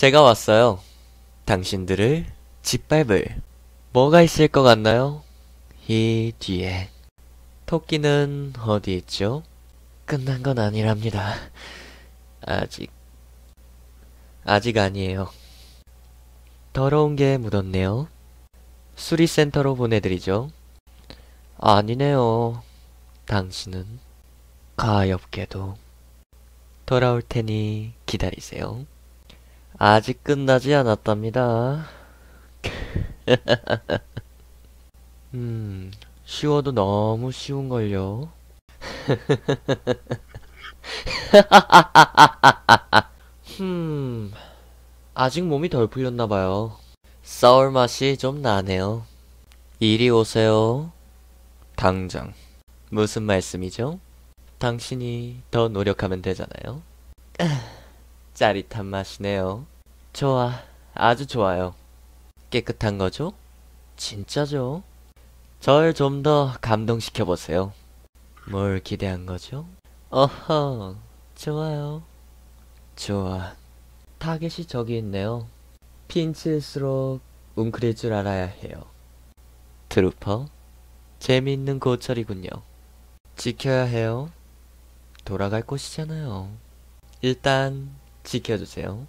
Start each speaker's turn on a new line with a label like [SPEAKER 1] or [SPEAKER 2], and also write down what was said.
[SPEAKER 1] 제가 왔어요. 당신들을 짓밟을 뭐가 있을 것 같나요? 이 뒤에 토끼는 어디 있죠? 끝난 건 아니랍니다. 아직 아직 아니에요. 더러운 게 묻었네요. 수리센터로 보내드리죠. 아니네요. 당신은 가엾게도 돌아올 테니 기다리세요. 아직 끝나지 않았답니다. 음, 쉬워도 너무 쉬운걸요. 흠, 아직 몸이 덜 풀렸나봐요. 싸울 맛이 좀 나네요. 이리 오세요. 당장. 무슨 말씀이죠? 당신이 더 노력하면 되잖아요. 짜릿한 맛이네요. 좋아. 아주 좋아요. 깨끗한 거죠? 진짜죠? 절 좀 더 감동시켜 보세요. 뭘 기대한 거죠? 어허, 좋아요. 좋아. 타겟이 저기 있네요. 핀칠수록 웅크릴 줄 알아야 해요. 트루퍼, 재미있는 고철이군요. 지켜야 해요. 돌아갈 곳이잖아요. 일단 지켜주세요.